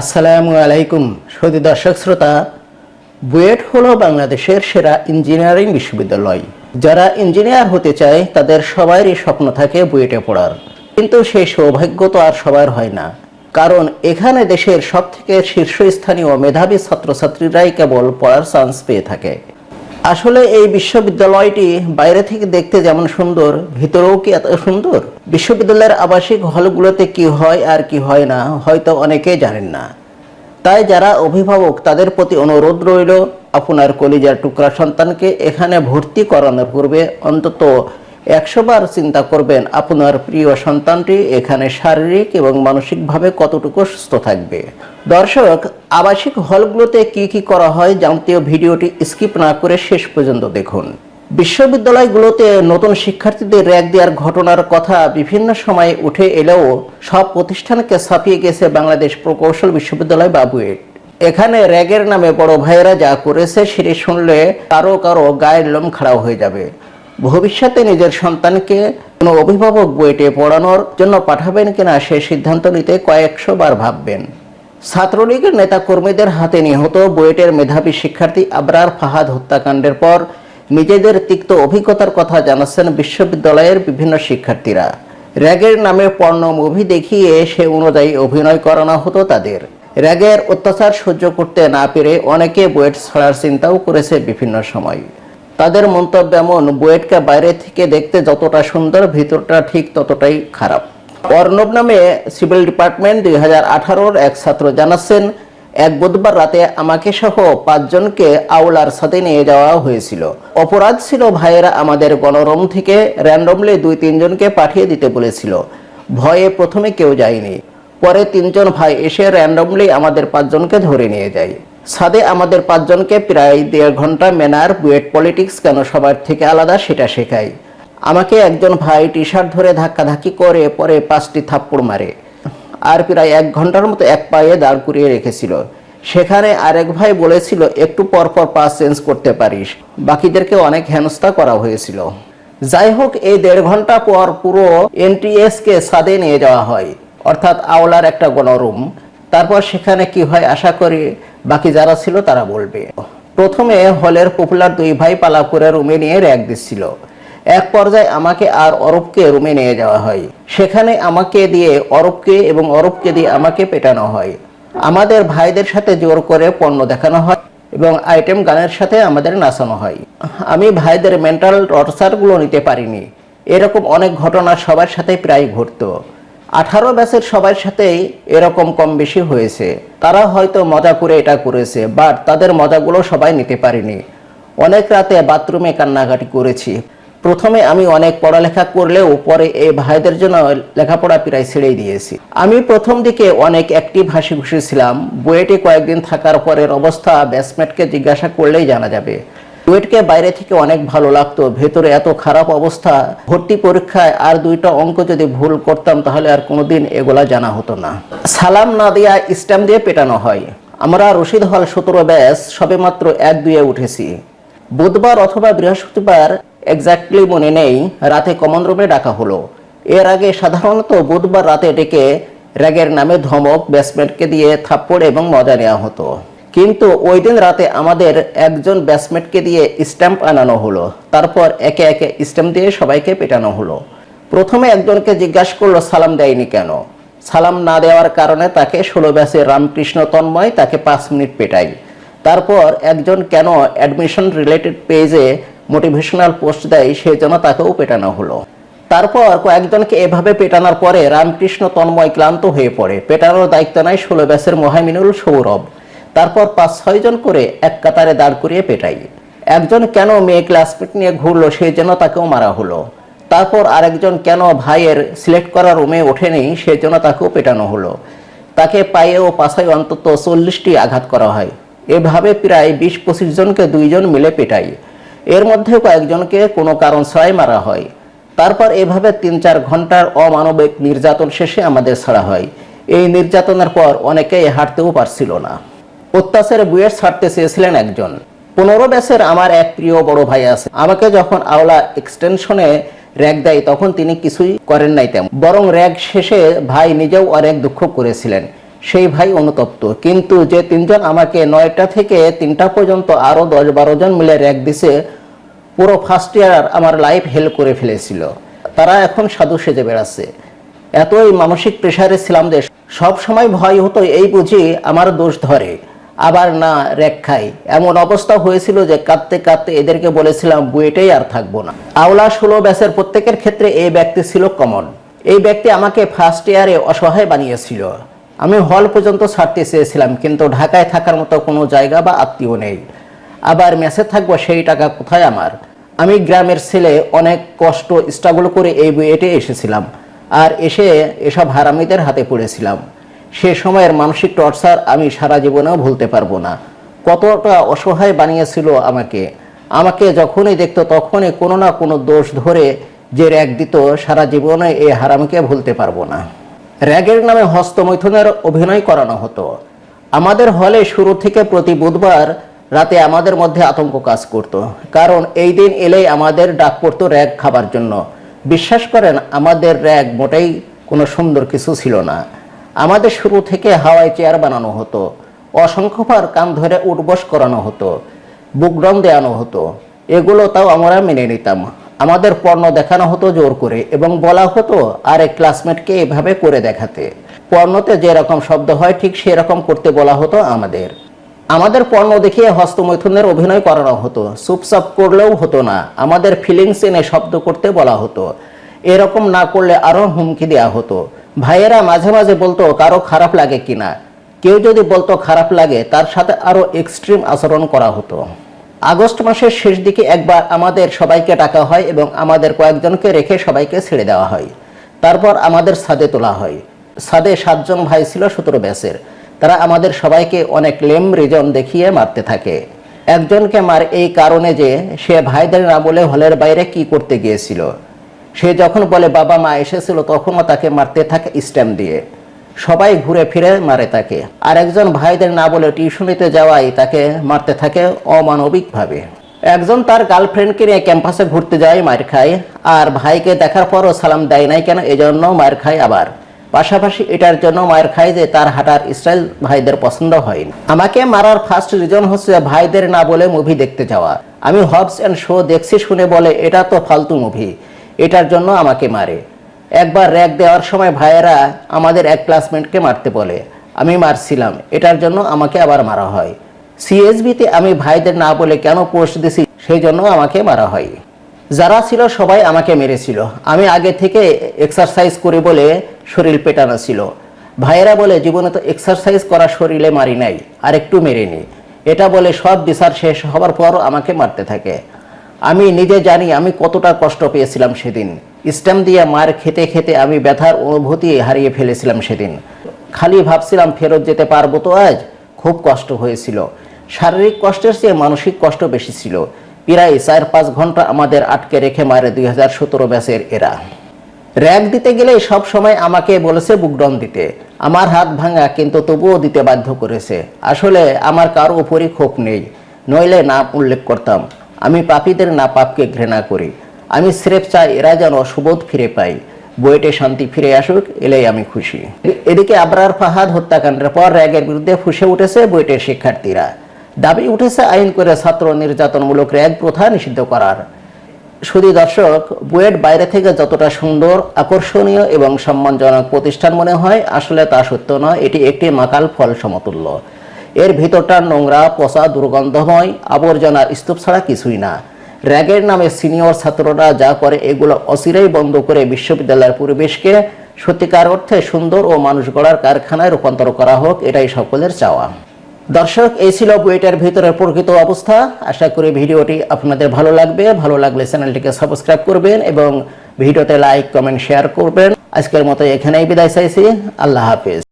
আসসালামু আলাইকুম। সৌদি দর্শক শ্রোতা, বুয়েট হলো বাংলাদেশের সেরা ইঞ্জিনিয়ারিং বিশ্ববিদ্যালয়। যারা ইঞ্জিনিয়ার হতে চায়, তাদের সবারই স্বপ্ন থাকে বুয়েটে পড়ার। কিন্তু সেই সৌভাগ্য তো আর সবার হয় না। কারণ এখানে দেশের সবথেকে শীর্ষস্থানীয় মেধাবী ছাত্রছাত্রীরাই কেবল পড়ার চান্স পেয়ে থাকে। আসলে এই বিশ্ববিদ্যালয়টি বাইরে থেকে দেখতে যেমন সুন্দর, ভিতরেও কি এত সুন্দর? বিশ্ববিদ্যালয়ের আবাসিক হলগুলোতে কি হয় আর কি হয় না, হয়তো অনেকেই জানেন না। তাই যারা অভিভাবক, তাদের প্রতি অনুরোধ রইল, আপনার কলিজার টুকরা সন্তানকে এখানে ভর্তি করানোর পূর্বে অন্তত একশো বার চিন্তা করবেন, আপনার প্রিয় সন্তানটি এখানে শারীরিক এবং মানসিকভাবে কতটুকু সুস্থ থাকবে? দর্শক, আবাসিক হলগুলোতে কি কি করা হয় জানতে ভিডিওটি স্কিপ না করে শেষ পর্যন্ত দেখুন। বিশ্ববিদ্যালয়গুলোতে নতুন শিক্ষার্থীদের র্যাক দেওয়ার ঘটনার কথা বিভিন্ন সময়ে উঠে এলেও সব প্রতিষ্ঠানকে ছাপিয়ে গেছে বাংলাদেশ প্রকৌশল বিশ্ববিদ্যালয় বা বুয়েট এখানে র্যাগের নামে বড় ভাইয়েরা যা করেছে সেটি শুনলে কারও কারও গায়ের লোম খাড়া হয়ে যাবে। ভবিষ্যতে নিজের সন্তানকে কোনো অভিভাবক বুয়েটে পড়ানোর জন্য পাঠাবেন কিনা সে সিদ্ধান্ত নিতে কয়েকশো বার ভাববেন। ছাত্রলীগের নেতা কর্মীদের হাতে নিহত বুয়েটের মেধাবী শিক্ষার্থী আবরার ফাহাদ হত্যাকাণ্ডের পর নিজেদের তিক্ত অভিজ্ঞতার কথা জানাচ্ছেন বিশ্ববিদ্যালয়ের বিভিন্ন শিক্ষার্থীরা। র্যাগের নামে পর্ণ মুভি দেখিয়ে সে অনুযায়ী অভিনয় করানো হতো তাদের। র্যাগের অত্যাচার সহ্য করতে না পেরে অনেকে বুয়েট ছাড়ার চিন্তাও করেছে বিভিন্ন সময়। তাদের মন্তব্য এমন, বুয়েটকে বাইরে থেকে দেখতে যতটা সুন্দর, ভিতরটা ঠিক ততটাই খারাপ। অর্ণব নামে সিভিল ডিপার্টমেন্ট দুই হাজার আঠারোর এক ছাত্র জানাচ্ছেন, এক বুধবার রাতে আমাকে সহ পাঁচজনকে আউলার সাথে নিয়ে যাওয়া হয়েছিল। অপরাধ ছিল ভাইয়েরা আমাদের গণরম থেকে র্যান্ডমলি দুই তিনজনকে পাঠিয়ে দিতে বলেছিল। ভয়ে প্রথমে কেউ যায়নি। পরে তিনজন ভাই এসে র্যান্ডমলি আমাদের পাঁচজনকে ধরে নিয়ে যায়। সাদে আমাদের পাঁচজনকে প্রায় দেড় ঘণ্টা মেনার, বুয়েট পলিটিক্স কেন সবার থেকে আলাদা সেটা শেখায়। আমাকে একজন ভাই টি শার্ট ধরে ধাক্কাধাক্কি করে, পরে পাঁচটি থাপ্পড় মারে। আর প্রায় এক ঘণ্টার মতো এক পায়ে দাঁড় করিয়ে রেখেছিল। সেখানে আরেক ভাই বলেছিল, একটু পর পর পা চেঞ্জ করতে পারিস। বাকিদেরকে অনেক হেনস্থা করা হয়েছিল। যাই হোক, এই দেড় ঘণ্টা পর পুরো এনটিএস কে সাদে নিয়ে যাওয়া হয়। অর্থাৎ আওলার একটা গণরুম। তারপর সেখানে কি হয় আশা করি বাকি যারা ছিল তারা বলবে। প্রথমে হলের পপুলার দুই ভাই পালা করে রুমে নিয়ে র্যাক দিচ্ছিল। এক পর্যায়ে আমাকে আর অরবকে রুমে নিয়ে যাওয়া হয়। সেখানে আমাকে দিয়ে অরবকে এবং অরবকে দিয়ে আমাকে পেটানো হয়। আমাদের ভাইদের সাথে জোর করে পণ্য দেখানো হয় এবং আইটেম গানের সাথে আমাদের নাচানো হয়। আমি ভাইদের মেন্টাল টর্চারগুলো নিতে পারিনি। এরকম অনেক ঘটনা সবার সাথে প্রায় ঘটতো। আঠারো ব্যাচের সবার সাথেই এরকম কম বেশি হয়েছে। তারা হয়তো মজা করে এটা করেছে বাট তাদের মজাগুলো সবাই নিতে পারেনি। অনেক রাতে বাথরুমে কান্নাকাটি করেছি। প্রথমে আমি অনেক পড়ালেখা করলেও পরে এই ভাইদের জন্য লেখাপড়া প্রায় ছেড়েই দিয়েছি। আমি প্রথম দিকে অনেক অ্যাক্টিভ হাসি খুশি ছিলাম। বুয়েটে কয়েকদিন থাকার পরের অবস্থা ব্যাটসম্যানকে জিজ্ঞাসা করলেই জানা যাবে। বুয়েটকে বাইরে থেকে অনেক ভালো লাগতো। ভেতরে এত খারাপ অবস্থা। ভর্তি পরীক্ষায় আর দুইটা অঙ্ক যদি ভুল করতাম, তাহলে আর কোনোদিন এগুলা জানা হতো না। সালাম না দিয়া স্ট্যাম্প দিয়ে পেটানো হয়। আমরা রশিদ হল সতেরো ব্যাস সবে মাত্র এক দুয়ে উঠেছি। বুধবার অথবা বৃহস্পতিবার এক্স্যাক্টলি মনে নেই, রাতে কমন রুমে ডাকা হলো। এর আগে সাধারণত বুধবার রাতে ডেকে র্যাগের নামে ধমক ব্যাটসম্যানকে দিয়ে থাপ্পড় এবং মজা নেওয়া হতো। কিন্তু ওই দিন রাতে আমাদের একজন ব্যাটসম্যানকে দিয়ে স্ট্যাম্প আনানো হলো। তারপর একে একে স্ট্যাম্প দিয়ে সবাইকে পেটানো হলো। প্রথমে একজনকে জিজ্ঞাসা করল, সালাম দেয়নি কেন? সালাম না দেওয়ার কারণে তাকে ষোলো ব্যাসে রামকৃষ্ণ তন্ময় তাকে পাঁচ মিনিট পেটাই। তারপর একজন কেন অ্যাডমিশন রিলেটেড পেজে মোটিভেশনাল পোস্ট দেয়, সেই জন্য তাকেও পেটানো হলো। তারপর কয়েকজনকে এভাবে পেটানোর পরে রামকৃষ্ণ তন্ময় ক্লান্ত হয়ে পড়ে। পেটানোর দায়িত্ব নেয় ষোলো ব্যাসের মহামিনুল সৌরভ। তারপর পাঁচ, ছয় জন করে এক কাতারে দাঁড় করিয়ে পেটাই। একজন কেন মেয়ে ক্লাসমেট নিয়ে ঘুরলো সেই জন্য তাকেও মারা হলো। তারপর আরেকজন কেন ভাইয়ের সিলেক্ট করা রুমে ওঠেনি সেই জন্য তাকেও পেটানো হলো। তাকে পায়ে ও পাশায় অন্তত চল্লিশটি আঘাত করা হয়। এভাবে প্রায় বিশ, পঁচিশ জনকে দুইজন মিলে পেটাই। এর মধ্যে কয়েকজনকে কোনো কারণ ছাড়াই মারা হয়। তারপর এভাবে তিন চার ঘণ্টার অমানবিক নির্যাতন শেষে আমাদের ছাড়া হয়। এই নির্যাতনের পর অনেকেই হাঁটতেও পারছিল না। অত্যাচারে বুয়েট ছাড়তে চেয়েছিলেন একজন। পনেরো ব্যাচের আমার এক প্রিয় বড় ভাই আছে। আমাকে যখন আওলা এক্সটেনশনে র্যাগ দেয়, তখন তিনি কিছুই করেন নাই তেমন। বরং র্যাগ শেষে ভাই নিজেও অনেক দুঃখ করেছিলেন। সেই ভাই অনুতপ্ত। কিন্তু যে তিনজন আমাকে নয়টা থেকে তিনটা পর্যন্ত আরও দশ বারো জন মিলে র্যাক দিছে, পুরো ফার্স্ট ইয়ার আমার লাইফ হেল্প করে ফেলেছিল। তারা এখন সাধু সেজে বেড়াচ্ছে। এতই মানসিক প্রেশারে ছিলাম যে সব সময় ভয় হতো, এই বুঝি আমার দোষ ধরে। আবার না খাই এমন অবস্থা হয়েছিল যে কাঁদতে কাঁদতে এদেরকে বলেছিলাম, বুয়েটেই আর থাকব না। আওলা ষোলো ব্যাসের প্রত্যেকের ক্ষেত্রে এই ব্যক্তি ছিল কমন। এই ব্যক্তি আমাকে ফার্স্ট ইয়ারে অসহায় বানিয়েছিল। আমি হল পর্যন্ত ছাড়তে চেয়েছিলাম, কিন্তু ঢাকায় থাকার মতো কোনো জায়গা বা আত্মীয় নেই। আবার মেসে থাকব সেই টাকা কোথায় আমার? আমি গ্রামের ছেলে, অনেক কষ্ট স্ট্রাগল করে এই বুয়েটে এসেছিলাম। আর এসে এসব হারামিদের হাতে পড়েছিলাম। সে সময়ের মানসিক টর্চার আমি সারা জীবনেও ভুলতে পারব না। কতটা অসহায় বানিয়েছিল আমাকে। আমাকে যখনই দেখতো তখনই কোনো না কোনো দোষ ধরে যে র্যাগ দিত, সারা জীবনে এই হারামিকে ভুলতে পারব না। র্যাগের নামে হস্তমৈথুনের অভিনয় করানো হতো। আমাদের হলে শুরু থেকে প্রতি বুধবার রাতে আমাদের মধ্যে আতঙ্ক কাজ করত। কারণ এই দিন এলেই আমাদের ডাক পড়তো র্যাগ খাবার জন্য। বিশ্বাস করেন, আমাদের র্যাগ মোটেই কোনো সুন্দর কিছু ছিল না। আমাদের শুরু থেকে হাওয়াই চেয়ার বানানো হতো, অসংখ্যবার কান ধরে উঠবস করানো হতো বুকডন দেওয়ানো হতো। এগুলো তাও আমরা মেনে নিতাম। আমাদের পণ্য দেখানো হতো জোর করে এবং বলা হতো, আর এক ক্লাসমেটকে এভাবে করে দেখাতে। পর্ণতে যেরকম শব্দ হয়, ঠিক সেরকম করতে বলা হতো আমাদের। আমাদের পণ্য দেখিয়ে হস্তমৈথুনের অভিনয় করানো হতো। চুপচাপ করলেও হতো না। আমাদের ফিলিংস এনে শব্দ করতে বলা হতো। এরকম না করলে আরও হুমকি দেওয়া হতো। ভাইয়েরা মাঝে মাঝে বলতো, কারও খারাপ লাগে কিনা কেউ যদি বলতো, খারাপ লাগে, তার সাথে আরও এক্সট্রিম আচরণ করা হতো। আগস্ট মাসের শেষ দিকে একবার আমাদের সবাইকে ডাকা হয় এবং আমাদের কয়েকজনকে রেখে সবাইকে ছেড়ে দেওয়া হয়। তারপর আমাদের ছাদে তোলা হয়। ছাদে সাতজন ভাই ছিল সতেরো ব্যাসের তারা আমাদের সবাইকে অনেক লেম রিজন দেখিয়ে মারতে থাকে। একজনকে মার এই কারণে যে সে ভাইদের না বলে হলের বাইরে কি করতে গিয়েছিল। সে যখন বলে, বাবা মা এসেছিল, তখনও তাকে মারতে থাকে স্ট্যাম্প দিয়ে। সবাই ঘুরে ফিরে মারে তাকে। আর একজন ভাইদের না বলে টিউশনিতে যাওয়াই তাকে মারতে থাকে অমানবিকভাবে। একজন তার গার্লফ্রেন্ডকে নিয়ে ক্যাম্পাসে ঘুরতে যায়, মার খায়, আর ভাইকে দেখার পরও সালাম দেয় নাই কেন, এজন্য মার খায় আবার। পাশাপাশি এটার জন্য মায়ের খায় যে তার হাঁটার স্টাইল ভাইদের পছন্দ হয়নি। আমাকে মারার ফার্স্ট রিজন হচ্ছে ভাইদের না বলে মুভি দেখতে যাওয়া। আমি হবস অ্যান্ড শো দেখছি শুনে বলে, এটা তো ফালতু মুভি এটার জন্য আমাকে মারে। একবার র্যাক দেওয়ার সময় ভাইয়েরা আমাদের এক ক্লাসমেটকে মারতে বলে, আমি মারছিলাম, এটার জন্য আমাকে আবার মারা হয়। সিএসবিতে আমি ভাইদের না বলে কেন পোস্ট দিছি, সেই জন্য আমাকে মারা হয়। যারা ছিল সবাই আমাকে মেরেছিল। আমি আগে থেকে এক্সারসাইজ করি বলে শরীর পেটানো ছিল। ভাইয়েরা বলে, জীবনে তো এক্সারসাইজ করা শরীরে মারি নাই আর একটু মেরে নি। এটা বলে সব বিচার শেষ হবার পর আমাকে মারতে থাকে। আমি নিজে জানি আমি কতটা কষ্ট পেয়েছিলাম সেদিন। স্ট্যাম্প দিয়ে মার খেতে খেতে আমি ব্যথার অনুভূতি হারিয়ে ফেলেছিলাম সেদিন। খালি ভাবছিলাম ফেরত যেতে পারব তো আজ। খুব কষ্ট হয়েছিল। শারীরিক কষ্টের চেয়ে মানসিক কষ্ট বেশি ছিল। প্রায় চার পাঁচ ঘণ্টা আমাদের আটকে রেখে মারে দুই হাজার সতেরো ব্যাসের এরা। র্যাক দিতে গেলে সব সময় আমাকে বলেছে বুকডন দিতে। আমার হাত ভাঙা কিন্তু তবুও দিতে বাধ্য করেছে। আসলে আমার কারও উপরই ক্ষোভ নেই। নইলে নাম উল্লেখ করতাম। আমি পাপীদের না পাপকে ঘৃণা করি। আমি স্রেফ চাই এরা যেন সুবোধ ফিরে পাই বইটে শান্তি ফিরে আসুক, এলেই আমি খুশি। এদিকে আবরার ফাহাদ হত্যাকাণ্ডের পর র্যাগের বিরুদ্ধে ফুসে উঠেছে বইটের শিক্ষার্থীরা। দাবি উঠেছে আইন করে ছাত্র নির্যাতনমূলক র্যাগ প্রথা নিষিদ্ধ করার। শুধু দর্শক বুয়েট বাইরে থেকে যতটা সুন্দর, আকর্ষণীয় এবং সম্মানজনক প্রতিষ্ঠান মনে হয়, আসলে তা সত্য নয়। এটি একটি মাকাল ফল সমতুল্য। এর ভিতরটা নোংরা, পচা, দুর্গন্ধময় আবর্জনার স্তূপ ছাড়া কিছুই না। র্যাগের নামে সিনিয়র ছাত্ররা যা করে, এগুলো অচিরেই বন্ধ করে বিশ্ববিদ্যালয়ের পরিবেশকে সত্যিকার অর্থে সুন্দর ও মানুষ গড়ার কারখানায় রূপান্তর করা হোক, এটাই সকলের চাওয়া। দর্শক, এই ছিল বইটার ভিতরের প্রকৃত অবস্থা। আশা করি ভিডিওটি আপনাদের ভালো লাগবে। ভালো লাগলে চ্যানেলটিকে সাবস্ক্রাইব করবেন এবং ভিডিওতে লাইক, কমেন্ট, শেয়ার করবেন। আজকের মতো এখানেই বিদায় চাইছি। আল্লাহ হাফিজ।